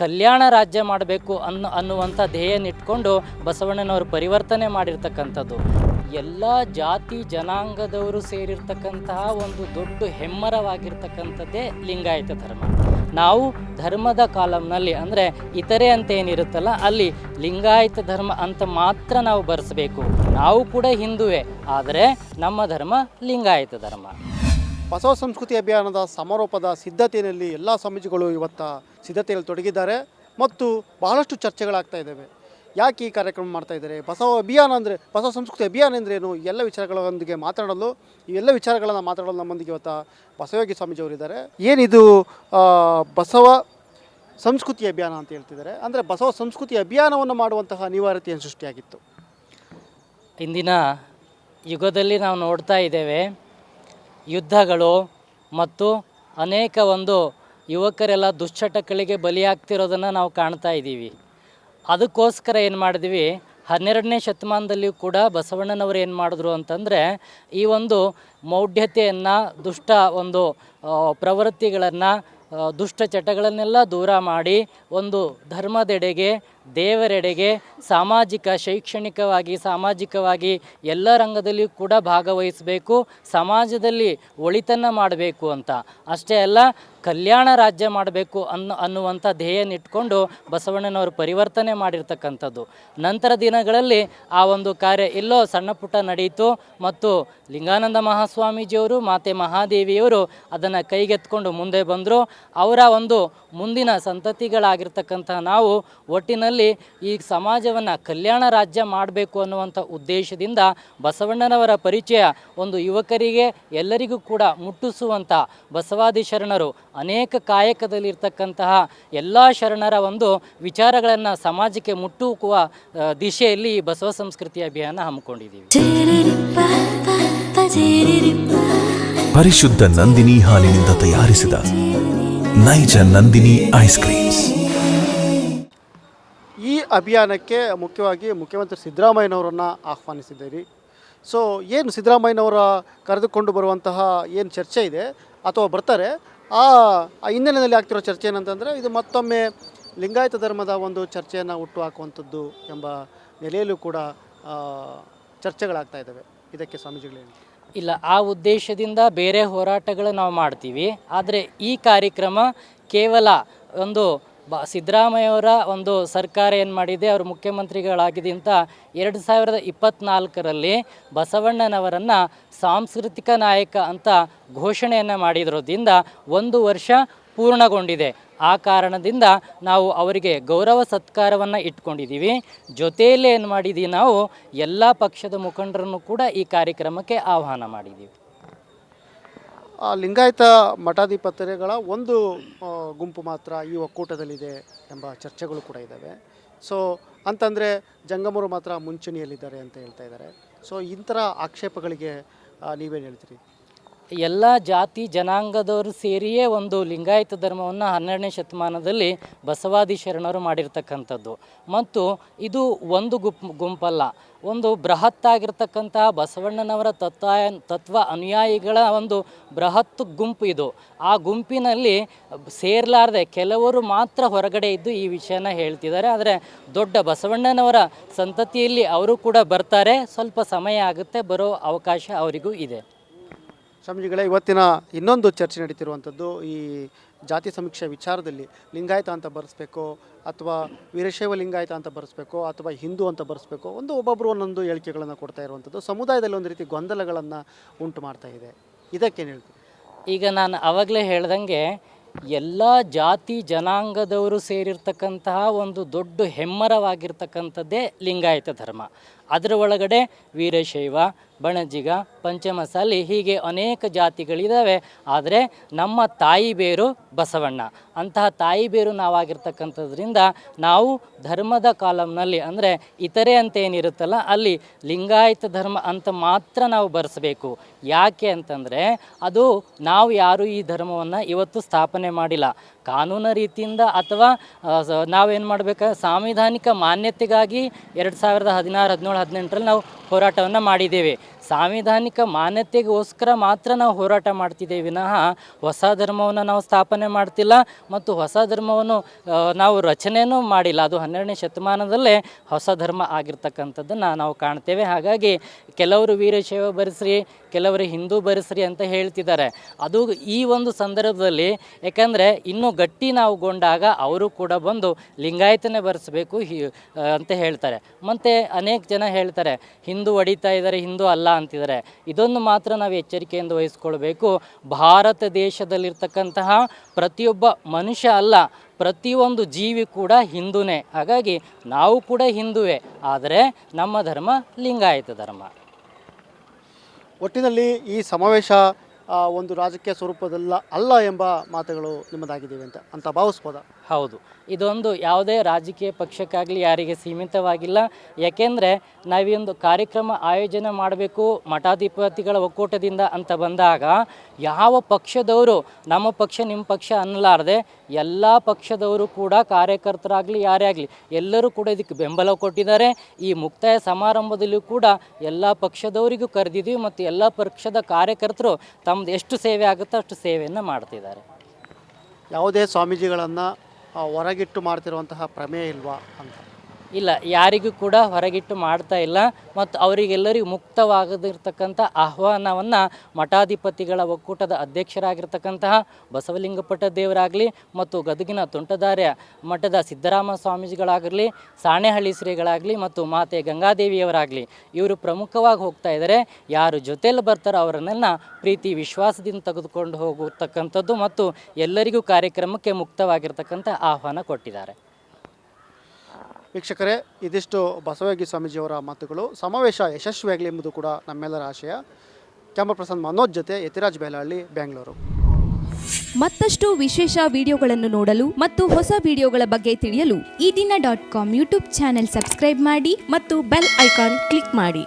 ಕಲ್ಯಾಣ ರಾಜ್ಯ ಮಾಡಬೇಕು ಅನ್ನೋ ಅನ್ನುವಂಥ ಧ್ಯೇಯನಿಟ್ಕೊಂಡು ಬಸವಣ್ಣನವರು ಪರಿವರ್ತನೆ ಮಾಡಿರ್ತಕ್ಕಂಥದ್ದು. ಎಲ್ಲ ಜಾತಿ ಜನಾಂಗದವರು ಸೇರಿರ್ತಕ್ಕಂತಹ ಒಂದು ದೊಡ್ಡ ಹೆಮ್ಮರವಾಗಿರ್ತಕ್ಕಂಥದ್ದೇ ಲಿಂಗಾಯತ ಧರ್ಮ. ನಾವು ಧರ್ಮದ ಕಾಲಂನಲ್ಲಿ ಅಂದರೆ ಇತರೆ ಅಂತ ಏನಿರುತ್ತಲ್ಲ ಅಲ್ಲಿ ಲಿಂಗಾಯತ ಧರ್ಮ ಅಂತ ಮಾತ್ರ ನಾವು ಬರೆಸಬೇಕು. ನಾವು ಕೂಡ ಹಿಂದುವೆ, ಆದರೆ ನಮ್ಮ ಧರ್ಮ ಲಿಂಗಾಯತ ಧರ್ಮ. ಬಸವ ಸಂಸ್ಕೃತಿ ಅಭಿಯಾನದ ಸಮಾರೋಪದ ಸಿದ್ಧತೆಯಲ್ಲಿ ಎಲ್ಲ ಸ್ವಾಮೀಜಿಗಳು ಇವತ್ತ ಸಿದ್ಧತೆಯಲ್ಲಿ ತೊಡಗಿದ್ದಾರೆ ಮತ್ತು ಬಹಳಷ್ಟು ಚರ್ಚೆಗಳಾಗ್ತಾ ಇದ್ದಾವೆ. ಯಾಕೆ ಈ ಕಾರ್ಯಕ್ರಮ ಮಾಡ್ತಾ ಇದ್ದಾರೆ? ಬಸವ ಅಭಿಯಾನ ಅಂದರೆ, ಬಸವ ಸಂಸ್ಕೃತಿ ಅಭಿಯಾನ ಅಂದ್ರೇನು ಎಲ್ಲ ವಿಚಾರಗಳೊಂದಿಗೆ ಮಾತನಾಡಲು ಈ ಎಲ್ಲ ವಿಚಾರಗಳನ್ನು ಮಾತನಾಡಲು ನಮ್ಮೊಂದಿಗೆ ಇವತ್ತ ಬಸವಯೋಗಿ ಸ್ವಾಮೀಜಿಯವರಿದ್ದಾರೆ ಏನಿದು ಬಸವ ಸಂಸ್ಕೃತಿ ಅಭಿಯಾನ ಅಂತ ಹೇಳ್ತಿದ್ದಾರೆ. ಅಂದರೆ ಬಸವ ಸಂಸ್ಕೃತಿ ಅಭಿಯಾನವನ್ನು ಮಾಡುವಂತಹ ಅನಿವಾರ್ಯತೆ ಏನು ಸೃಷ್ಟಿಯಾಗಿತ್ತು. ಇಂದಿನ ಯುಗದಲ್ಲಿ ನಾವು ನೋಡ್ತಾ ಇದ್ದೇವೆ ಯುದ್ಧಗಳು ಮತ್ತು ಅನೇಕ ಒಂದು ಯುವಕರೆಲ್ಲ ದುಶ್ಚಟಗಳಿಗೆ ಬಲಿಯಾಗ್ತಿರೋದನ್ನು ನಾವು ಕಾಣ್ತಾ ಇದ್ದೀವಿ. ಅದಕ್ಕೋಸ್ಕರ ಏನು ಮಾಡಿದ್ವಿ? ಹನ್ನೆರಡನೇ ಶತಮಾನದಲ್ಲಿಯೂ ಕೂಡ ಬಸವಣ್ಣನವರು ಏನು ಮಾಡಿದ್ರು ಅಂತಂದರೆ, ಈ ಒಂದು ಮೌಢ್ಯತೆಯನ್ನು, ದುಷ್ಟ ಒಂದು ಪ್ರವೃತ್ತಿಗಳನ್ನು ದುಷ್ಟ ಚಟಗಳನ್ನೆಲ್ಲ ದೂರ ಮಾಡಿ ಒಂದು ಧರ್ಮದೆಡೆಗೆ ದೇವರೆಡೆಗೆ ಸಾಮಾಜಿಕ, ಶೈಕ್ಷಣಿಕವಾಗಿ, ಸಾಮಾಜಿಕವಾಗಿ ಎಲ್ಲ ರಂಗದಲ್ಲಿಯೂ ಕೂಡ ಭಾಗವಹಿಸಬೇಕು, ಸಮಾಜದಲ್ಲಿ ಒಳಿತನ್ನ ಮಾಡಬೇಕು ಅಂತ. ಅಷ್ಟೇ ಅಲ್ಲ, ಕಲ್ಯಾಣ ರಾಜ್ಯ ಮಾಡಬೇಕು ಅನ್ನೋ, ಅನ್ನುವಂಥ ಧ್ಯೇಯನಿಟ್ಕೊಂಡು ಬಸವಣ್ಣನವರು ಪರಿವರ್ತನೆ ಮಾಡಿರ್ತಕ್ಕಂಥದ್ದು. ನಂತರ ದಿನಗಳಲ್ಲಿ ಆ ಒಂದು ಕಾರ್ಯ ಎಲ್ಲೋ ಸಣ್ಣ ಪುಟ್ಟ ನಡೆಯಿತು ಮತ್ತು ಲಿಂಗಾನಂದ ಮಹಾಸ್ವಾಮೀಜಿಯವರು, ಮಾತೆ ಮಹಾದೇವಿಯವರು ಅದನ್ನು ಕೈಗೆತ್ಕೊಂಡು ಮುಂದೆ ಬಂದರು. ಅವರ ಒಂದು ಮುಂದಿನ ಸಂತತಿಗಳಾಗಿರ್ತಕ್ಕಂಥ ನಾವು ಒಟ್ಟಿನಲ್ಲಿ ಈ ಸಮಾಜವನ್ನು ಕಲ್ಯಾಣ ರಾಜ್ಯ ಮಾಡಬೇಕು ಅನ್ನುವಂಥ ಉದ್ದೇಶದಿಂದ ಬಸವಣ್ಣನವರ ಪರಿಚಯ ಒಂದು ಯುವಕರಿಗೆ ಎಲ್ಲರಿಗೂ ಕೂಡ ಮುಟ್ಟಿಸುವಂಥ ಬಸವಾದಿ ಶರಣರು ಅನೇಕ ಕಾಯಕದಲ್ಲಿರ್ತಕ್ಕಂತಹ ಎಲ್ಲ ಶರಣರ ಒಂದು ವಿಚಾರಗಳನ್ನು ಸಮಾಜಕ್ಕೆ ಮುಟ್ಟುಕುವ ದಿಶೆಯಲ್ಲಿ ಈ ಬಸವ ಸಂಸ್ಕೃತಿ ಅಭಿಯಾನ ಹಮ್ಮಿಕೊಂಡಿದ್ದೀವಿ. ಪರಿಶುದ್ಧ ನಂದಿನಿ ಹಾಲಿನಿಂದ ತಯಾರಿಸಿದ ನೈಜ ನಂದಿನಿ ಐಸ್ ಕ್ರೀಮ್ಸ್. ಅಭಿಯಾನಕ್ಕೆ ಮುಖ್ಯವಾಗಿ ಮುಖ್ಯಮಂತ್ರಿ ಸಿದ್ದರಾಮಯ್ಯನವರನ್ನು ಆಹ್ವಾನಿಸಿದ್ದೀರಿ. ಸೊ ಏನು ಸಿದ್ದರಾಮಯ್ಯನವರ ಕರೆದುಕೊಂಡು ಬರುವಂತಹ ಏನು ಚರ್ಚೆ ಇದೆ ಅಥವಾ ಬರ್ತಾರೆ, ಆ ಹಿನ್ನೆಲೆಯಲ್ಲಿ ಆಗ್ತಿರೋ ಚರ್ಚೆ ಏನಂತಂದರೆ ಇದು ಮತ್ತೊಮ್ಮೆ ಲಿಂಗಾಯತ ಧರ್ಮದ ಒಂದು ಚರ್ಚೆಯನ್ನು ಹುಟ್ಟು ಹಾಕುವಂಥದ್ದು ಎಂಬ ನೆಲೆಯಲ್ಲೂ ಕೂಡ ಚರ್ಚೆಗಳಾಗ್ತಾ ಇದ್ದಾವೆ. ಇದಕ್ಕೆ ಸ್ವಾಮೀಜಿಗಳು ಹೇಳಿ ಇಲ್ಲ, ಆ ಉದ್ದೇಶದಿಂದ ಬೇರೆ ಹೋರಾಟಗಳು ನಾವು ಮಾಡ್ತೀವಿ. ಆದರೆ ಈ ಕಾರ್ಯಕ್ರಮ ಕೇವಲ ಒಂದು ಬ, ಸಿದ್ದರಾಮಯ್ಯವರ ಒಂದು ಸರ್ಕಾರ ಏನು ಮಾಡಿದೆ, ಅವರು ಮುಖ್ಯಮಂತ್ರಿಗಳಾಗಿದೆ ಅಂತ ಎರಡು ಸಾವಿರದ ಇಪ್ಪತ್ತ್ನಾಲ್ಕರಲ್ಲಿ ಬಸವಣ್ಣನವರನ್ನು ಸಾಂಸ್ಕೃತಿಕ ನಾಯಕ ಅಂತ ಘೋಷಣೆಯನ್ನು ಮಾಡಿರೋದ್ರಿಂದ ಒಂದು ವರ್ಷ ಪೂರ್ಣಗೊಂಡಿದೆ. ಆ ಕಾರಣದಿಂದ ನಾವು ಅವರಿಗೆ ಗೌರವ ಸತ್ಕಾರವನ್ನು ಇಟ್ಕೊಂಡಿದ್ದೀವಿ ಜೊತೆಯಲ್ಲೇ ಏನು ಮಾಡಿದ್ದೀವಿ ನಾವು, ಎಲ್ಲ ಪಕ್ಷದ ಮುಖಂಡರನ್ನು ಕೂಡ ಈ ಕಾರ್ಯಕ್ರಮಕ್ಕೆ ಆಹ್ವಾನ ಮಾಡಿದ್ದೀವಿ ಲಿಂಗಾಯತ ಮಠಾಧಿಪತ್ಯಗಳ ಒಂದು ಗುಂಪು ಮಾತ್ರ ಈ ಒಕ್ಕೂಟದಲ್ಲಿದೆ ಎಂಬ ಚರ್ಚೆಗಳು ಕೂಡ ಇದ್ದಾವೆ. ಸೊ ಅಂತಂದರೆ ಜಂಗಮರು ಮಾತ್ರ ಮುಂಚೂಣಿಯಲ್ಲಿದ್ದಾರೆ ಅಂತ ಹೇಳ್ತಾ ಇದ್ದಾರೆ. ಸೊ ಇಂಥರ ಆಕ್ಷೇಪಗಳಿಗೆ ನೀವೇನು ಹೇಳ್ತೀರಿ? ಎಲ್ಲ ಜಾತಿ ಜನಾಂಗದವರು ಸೇರಿಯೇ ಒಂದು ಲಿಂಗಾಯತ ಧರ್ಮವನ್ನು ಹನ್ನೆರಡನೇ ಶತಮಾನದಲ್ಲಿ ಬಸವಾದಿ ಶರಣರು ಮಾಡಿರ್ತಕ್ಕಂಥದ್ದು. ಮತ್ತು ಇದು ಒಂದು ಗುಂಪ್, ಗುಂಪಲ್ಲ. ಒಂದು ಬೃಹತ್ತಾಗಿರ್ತಕ್ಕಂತಹ ಬಸವಣ್ಣನವರ ತತ್ವ ತತ್ವ ಅನುಯಾಯಿಗಳ ಒಂದು ಬೃಹತ್ ಗುಂಪು ಇದು. ಆ ಗುಂಪಿನಲ್ಲಿ ಸೇರಲಾರದೆ ಕೆಲವರು ಮಾತ್ರ ಹೊರಗಡೆ ಇದ್ದು ಈ ವಿಷಯನ ಹೇಳ್ತಿದ್ದಾರೆ. ಆದರೆ ದೊಡ್ಡ ಬಸವಣ್ಣನವರ ಸಂತತಿಯಲ್ಲಿ ಅವರು ಕೂಡ ಬರ್ತಾರೆ. ಸ್ವಲ್ಪ ಸಮಯ ಆಗುತ್ತೆ, ಬರೋ ಅವಕಾಶ ಅವರಿಗೂ ಇದೆ. ಸ್ವಾಮೀಜಿಗಳೇ, ಇವತ್ತಿನ ಇನ್ನೊಂದು ಚರ್ಚೆ ನಡೀತಿರುವಂಥದ್ದು ಈ ಜಾತಿ ಸಮೀಕ್ಷೆ ವಿಚಾರದಲ್ಲಿ ಲಿಂಗಾಯತ ಅಂತ ಬರೆಸ್ಬೇಕು, ಅಥವಾ ವೀರಶೈವ ಲಿಂಗಾಯತ ಅಂತ ಬರೆಸ್ಬೇಕು, ಅಥವಾ ಹಿಂದೂ ಅಂತ ಬರೆಸ್ಬೇಕು, ಒಂದು ಒಬ್ಬೊಬ್ಬರು ಒಂದೊಂದು ಹೇಳಿಕೆಗಳನ್ನು ಕೊಡ್ತಾ ಇರುವಂಥದ್ದು. ಸಮುದಾಯದಲ್ಲಿ ಒಂದು ರೀತಿ ಗೊಂದಲಗಳನ್ನು ಉಂಟು ಮಾಡ್ತಾ ಇದೆ. ಇದಕ್ಕೇನು ಹೇಳ್ತೀವಿ ಈಗ ನಾನು ಆವಾಗಲೇ ಹೇಳ್ದಂಗೆ, ಎಲ್ಲ ಜಾತಿ ಜನಾಂಗದವರು ಸೇರಿರ್ತಕ್ಕಂತಹ ಒಂದು ದೊಡ್ಡ ಹೆಮ್ಮರವಾಗಿರ್ತಕ್ಕಂಥದ್ದೇ ಲಿಂಗಾಯತ ಧರ್ಮ. ಅದರ ಒಳಗಡೆ ವೀರಶೈವ, ಬಣಜಿಗ, ಪಂಚಮಸಾಲಿ ಹೀಗೆ ಅನೇಕ ಜಾತಿಗಳಿದ್ದಾವೆ ಆದರೆ ನಮ್ಮ ತಾಯಿ ಬೇರು ಬಸವಣ್ಣ. ಅಂತಹ ತಾಯಿ ಬೇರು ನಾವಾಗಿರ್ತಕ್ಕಂಥದ್ರಿಂದ ನಾವು ಧರ್ಮದ ಕಾಲಂನಲ್ಲಿ ಅಂದರೆ ಇತರೆ ಅಂತ ಏನಿರುತ್ತಲ್ಲ ಅಲ್ಲಿ ಲಿಂಗಾಯತ ಧರ್ಮ ಅಂತ ಮಾತ್ರ ನಾವು ಬರೆಸಬೇಕು. ಯಾಕೆ ಅಂತಂದರೆ ಅದು ನಾವು ಯಾರು ಈ ಧರ್ಮವನ್ನು ಇವತ್ತು ಸ್ಥಾಪನೆ ಮಾಡಿಲ್ಲ. ಕಾನೂನು ರೀತಿಯಿಂದ ಅಥವಾ ನಾವೇನು ಮಾಡಬೇಕು? ಸಾಂವಿಧಾನಿಕ ಮಾನ್ಯತೆಗಾಗಿ ಎರಡು ಸಾವಿರದ ಹದಿನಾರು ಹದಿನೇಳು ಹದಿನೆಂಟರಲ್ಲಿ ನಾವು ಹೋರಾಟವನ್ನು ಮಾಡಿದ್ದೇವೆ. ಸಾಂವಿಧಾನಿಕ ಮಾನ್ಯತೆಗೋಸ್ಕರ ಮಾತ್ರ ನಾವು ಹೋರಾಟ ಮಾಡ್ತಿದ್ದೇವೆ. ವಿನಃ ಹೊಸ ಧರ್ಮವನ್ನು ನಾವು ಸ್ಥಾಪನೆ ಮಾಡ್ತಿಲ್ಲ ಮತ್ತು ಹೊಸ ಧರ್ಮವನ್ನು ನಾವು ರಚನೆಯೂ ಮಾಡಿಲ್ಲ. ಅದು ಹನ್ನೆರಡನೇ ಶತಮಾನದಲ್ಲೇ ಹೊಸ ಧರ್ಮ ಆಗಿರ್ತಕ್ಕಂಥದ್ದನ್ನು ನಾವು ಕಾಣ್ತೇವೆ. ಹಾಗಾಗಿ ಕೆಲವರು ವೀರಶೈವ ಬರೆಸ್ರಿ, ಕೆಲವರು ಹಿಂದೂ ಬರೆಸ್ರಿ ಅಂತ ಹೇಳ್ತಿದ್ದಾರೆ. ಅದು ಈ ಒಂದು ಸಂದರ್ಭದಲ್ಲಿ ಯಾಕಂದರೆ ಇನ್ನೂ ಗಟ್ಟಿ ನಾವು ಗೊಂಡಾಗ ಅವರು ಕೂಡ ಬಂದು ಲಿಂಗಾಯತನೇ ಬರೆಸಬೇಕು ಅಂತ ಹೇಳ್ತಾರೆ. ಮತ್ತು ಅನೇಕ ಜನ ಹೇಳ್ತಾರೆ, ಹಿಂದೂ ಹೊಡಿತಾ ಇದ್ದಾರೆ, ಹಿಂದೂ ಅಲ್ಲ ಅಂತಿದ್ದಾರೆ. ಇದನ್ನು ಮಾತ್ರ ನಾವು ಎಚ್ಚರಿಕೆಯಿಂದ ವಹಿಸ್ಕೊಳ್ಬೇಕು. ಭಾರತ ದೇಶದಲ್ಲಿರ್ತಕ್ಕಂತಹ ಪ್ರತಿಯೊಬ್ಬ ಮನುಷ್ಯ ಅಲ್ಲ, ಪ್ರತಿಯೊಂದು ಜೀವಿ ಕೂಡ ಹಿಂದೂನೇ. ಹಾಗಾಗಿ ನಾವು ಕೂಡ ಹಿಂದುವೇ. ಆದರೆ ನಮ್ಮ ಧರ್ಮ ಲಿಂಗಾಯತ ಧರ್ಮ. ಒಟ್ಟಿನಲ್ಲಿ ಈ ಸಮಾವೇಶ ಒಂದು ರಾಜಕೀಯ ಸ್ವರೂಪದಲ್ಲ, ಅಲ್ಲ ಎಂಬ ಮಾತುಗಳು ನಿಮ್ಮದಾಗಿದ್ದೀವಿ ಅಂತ. ಅಂತ ಭಾವಿಸ್ಬೋದಾ? ಹೌದು. ಇದೊಂದು ಯಾವುದೇ ರಾಜಕೀಯ ಪಕ್ಷಕ್ಕಾಗಲಿ ಯಾರಿಗೆ ಸೀಮಿತವಾಗಿಲ್ಲ. ಯಾಕೆಂದರೆ ನಾವೊಂದು ಕಾರ್ಯಕ್ರಮ ಆಯೋಜನೆ ಮಾಡಬೇಕು, ಮಠಾಧಿಪತಿಗಳ ಒಕ್ಕೂಟದಿಂದ ಅಂತ ಬಂದಾಗ ಯಾವ ಪಕ್ಷದವರು ನಮ್ಮ ಪಕ್ಷ ನಿಮ್ಮ ಪಕ್ಷ ಅನ್ನಲಾರದೆ ಎಲ್ಲ ಪಕ್ಷದವರು ಕೂಡ ಕಾರ್ಯಕರ್ತರಾಗಲಿ ಯಾರೇ ಆಗಲಿ ಎಲ್ಲರೂ ಕೂಡ ಇದಕ್ಕೆ ಬೆಂಬಲ ಕೊಟ್ಟಿದ್ದಾರೆ. ಈ ಮುಕ್ತಾಯ ಸಮಾರಂಭದಲ್ಲೂ ಕೂಡ ಎಲ್ಲ ಪಕ್ಷದವರಿಗೂ ಕರೆದಿದ್ದೀವಿ ಮತ್ತು ಎಲ್ಲ ಪಕ್ಷದ ಕಾರ್ಯಕರ್ತರು ತಮ್ಮದು ಎಷ್ಟು ಸೇವೆ ಆಗುತ್ತೋ ಅಷ್ಟು ಸೇವೆಯನ್ನು ಮಾಡ್ತಿದ್ದಾರೆ. ಯಾವುದೇ ಸ್ವಾಮೀಜಿಗಳನ್ನು ಹೊರಗಿಟ್ಟು ಮಾಡ್ತಿರುವಂತಹ ಪ್ರಮೇಯ ಇಲ್ವಾ ಅಂತ. ಇಲ್ಲ, ಯಾರಿಗೂ ಕೂಡ ಹೊರಗಿಟ್ಟು ಮಾಡ್ತಾ ಇಲ್ಲ. ಮತ್ತು ಅವರಿಗೆಲ್ಲರಿಗೂ ಮುಕ್ತವಾಗದಿರ್ತಕ್ಕಂಥ ಆಹ್ವಾನವನ್ನು ಮಠಾಧಿಪತಿಗಳ ಒಕ್ಕೂಟದ ಅಧ್ಯಕ್ಷರಾಗಿರ್ತಕ್ಕಂತಹ ಬಸವಲಿಂಗಪಟ್ಟ ದೇವರಾಗಲಿ ಮತ್ತು ಗದಗಿನ ತುಂಟದಾರ್ಯ ಮಠದ ಸಿದ್ದರಾಮ ಸ್ವಾಮೀಜಿಗಳಾಗಲಿ, ಸಾಣೆಹಳ್ಳಿ ಶ್ರೀಗಳಾಗಲಿ ಮತ್ತು ಮಾತೆ ಗಂಗಾದೇವಿಯವರಾಗಲಿ ಇವರು ಪ್ರಮುಖವಾಗಿ ಹೋಗ್ತಾ ಇದ್ದಾರೆ ಯಾರು ಜೊತೆಯಲ್ಲಿ ಬರ್ತಾರೋ ಅವರನ್ನೆಲ್ಲ ಪ್ರೀತಿ, ವಿಶ್ವಾಸದಿಂದ ತೆಗೆದುಕೊಂಡು ಹೋಗತಕ್ಕಂಥದ್ದು ಮತ್ತು ಎಲ್ಲರಿಗೂ ಕಾರ್ಯಕ್ರಮಕ್ಕೆ ಮುಕ್ತವಾಗಿರ್ತಕ್ಕಂಥ ಆಹ್ವಾನ ಕೊಟ್ಟಿದ್ದಾರೆ. ವೀಕ್ಷಕರೇ, ಇದಿಷ್ಟು ಬಸವಯೋಗಿ ಸ್ವಾಮೀಜಿಯವರ ಮಾತುಗಳು. ಸಮಾವೇಶ ಯಶಸ್ವಿಯಾಗಲಿ ಎಂಬುದು ಕೂಡ ನಮ್ಮೆಲ್ಲರ ಆಶಯ. ಕ್ಯಾಮ್ರಾ ಪರ್ಸನ್ ಮನೋಜ್ ಜೊತೆ ಯತಿರಾಜ್ ಬೇಲಹಳ್ಳಿ ಬೆಂಗಳೂರು ಮತ್ತಷ್ಟು ವಿಶೇಷ ವಿಡಿಯೋಗಳನ್ನು ನೋಡಲು ಮತ್ತು ಹೊಸ ವಿಡಿಯೋಗಳ ಬಗ್ಗೆ ತಿಳಿಯಲು ಈ ದಿನ dot com YouTube channel subscribe ಮಾಡಿ ಮತ್ತು ಬೆಲ್ ಐಕಾನ್ ಕ್ಲಿಕ್ ಮಾಡಿ.